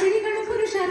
ശരികളും പുരുഷർ